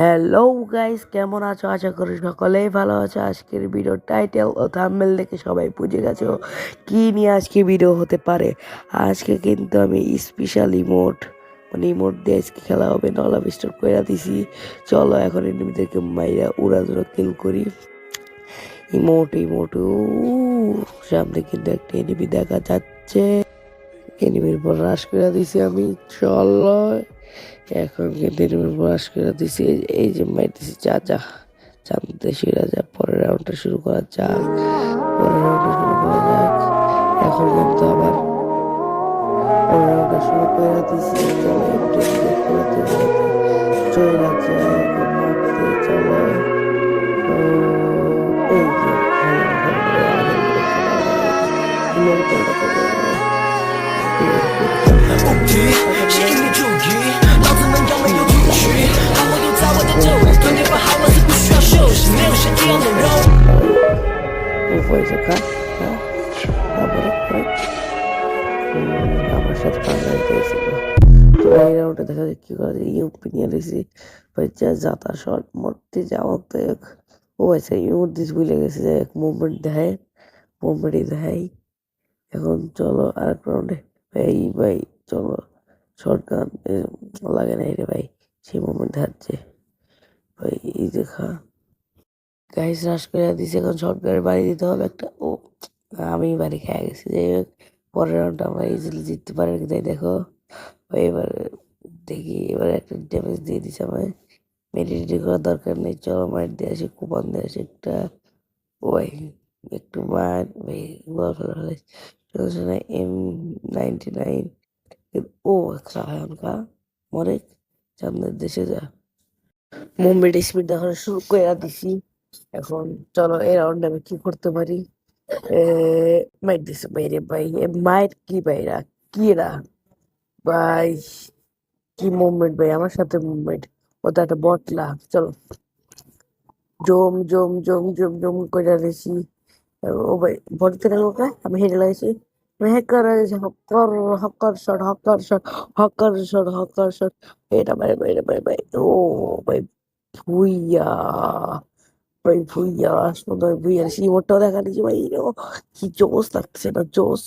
Hello guys কেমন আছো? আশা করি সকলেই ভালো আছো। আজকের ভিডিও টাইটেল ও থাম্বনেল দেখে সবাই বুঝে গেছো কি নিয়ে আজকে ভিডিও হতে পারে। আজকে কিন্তু আমি স্পেশাল ইমোট মানে ইমোট দিয়ে আজকে খেলা হবে, নলা বিস্টার করে দিছি। চলো এখন এনিমিদেরকে মাইরা উড়াধুরা কিল করি। ইমোট ইমোট সামনে কিন্তু একটা এনিমি দেখা যাচ্ছে। এনিমির পর রাশ করে দিছি আমি চলো এখন কিন্তু এনিমির পর রাশ করে দিছি, এই যে- মাইতেছি যা যা জানতে শিরা যা, পরের রাউন্ডটা শুরু করা যাক। পরের রাউন্ডটা শুরু করা যাক। এখন কিন্তু আবার পরের রাউন্ডটা শুরু করে দিছি। চলো চলে যাচ্ছে। উপরে শেখা হ্যাঁ? তারপরে আমার সাথে পাঙ্গাই দিয়েছিল এই আচ্ছা ভুলে গেছে। যে এক মুভমেন্ট দেখায় মুভমেন্টই দেখাই। এখন চলো আর এক রাউন্ডে ভাই ভাই চলো শর্ট লাগে নাই রে ভাই। সেই মুভমেন্ট দেখাচ্ছে। ভাই, এই দেখা গাইস রাশ করে দিছে এখন গাড়ি বাড়ি দিতে হবে একটা। ও, আমি বাড়ি খেয়ে গেছি। যাই হোক, পরের রাউন্ডটা আমরা ইজিলি জিততে পারি তাই দেখো। এবার দেখি, এবার একটা ড্যামেজ দিয়ে দিছে আমায়। মেডিটেট করার দরকার নেই। চলো মার দিয়ে আসি, কুপন দিয়ে আসি একটা। ওই, একটু মার সমস্যা এম নাইনটি নাইন ও খান খা মরে চাঁদের দেশে যা। মুম্বাই স্পিড দেখানো শুরু করে দিছি। এখন চলো, এই রাউন্ডে আমি কি করতে পারি? মাইর দিছে বাইরে ভাই মায়ের কি বাইরা কি এরা ভাই, কি মুভমেন্ট ভাই? আমার সাথে মুভমেন্ট ওটা একটা বটলা চলো। জম জম জম জম জম করে দিছি। ও ভাই বটতে থাকো কা? আমি হেরে লাগছি হকার হকার শট হকার শট হকার শট হকার শট এটা ভাই ভাই ভাই ভাই ও ভাই, ভুইয়া। ভাই ভুইয়া সুন্দর ভুইয়ার সিমোরটাও দেখা দিয়েছি ভাই কি জোস লাগছে না জোস